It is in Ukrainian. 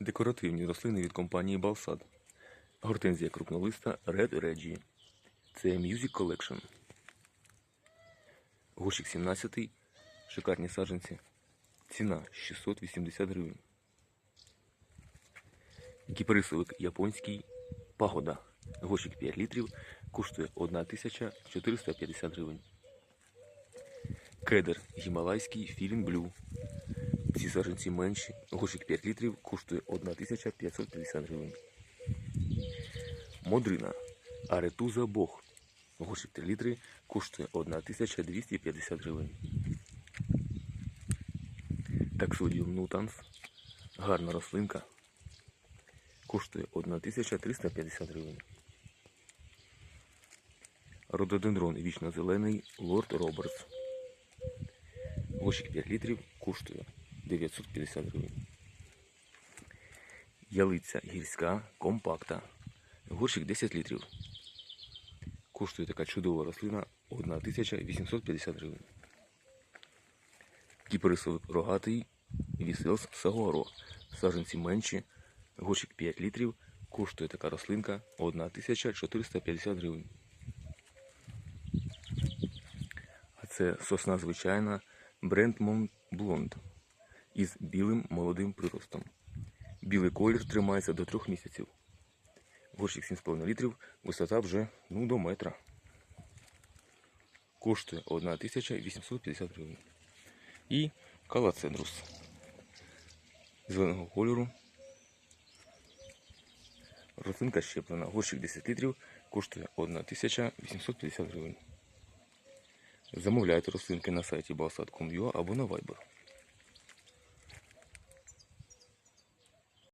Декоративні рослини від компанії Балсад. Гортензія крупнолиста Red Reggie. Це Music Collection. Горщик 17. Шикарні саджанці. Ціна 680 гривень. Кіпарисовик японський пагода. Горщик 5 літрів. Коштує 1450 гривень. Кедр гімалайський філін блю. Ці саджанці менші. Горщик 5 літрів коштує 1550 гривень. Модрина. Аретуза Бог. Горщик 3 літри коштує 1250 гривень. Таксодіум нутанс. Гарна рослинка. Коштує 1350 гривень. Рододендрон вічно-зелений Лорд Робертс. Горщик 5 літрів коштує 950 гривень. Ялиця гірська компакта. Горщик 10 літрів. Коштує така чудова рослина 1850 гривень. Кіпарисовик рогатий Віселс Сагоро. Саженці менші. Горщик 5 літрів. Коштує така рослинка 1450 гривень. А це сосна звичайна Брентмон Блонд із білим молодим приростом. Білий колір тримається до трьох місяців. Горщик 7,5 літрів, висота вже ну, до метра. Коштує 1850 гривень. І калацендрус зеленого кольору. Рослинка щеплена. Горщик 10 літрів коштує 1850 гривень. Замовляйте рослинки на сайті balsad.com.ua або на Viber.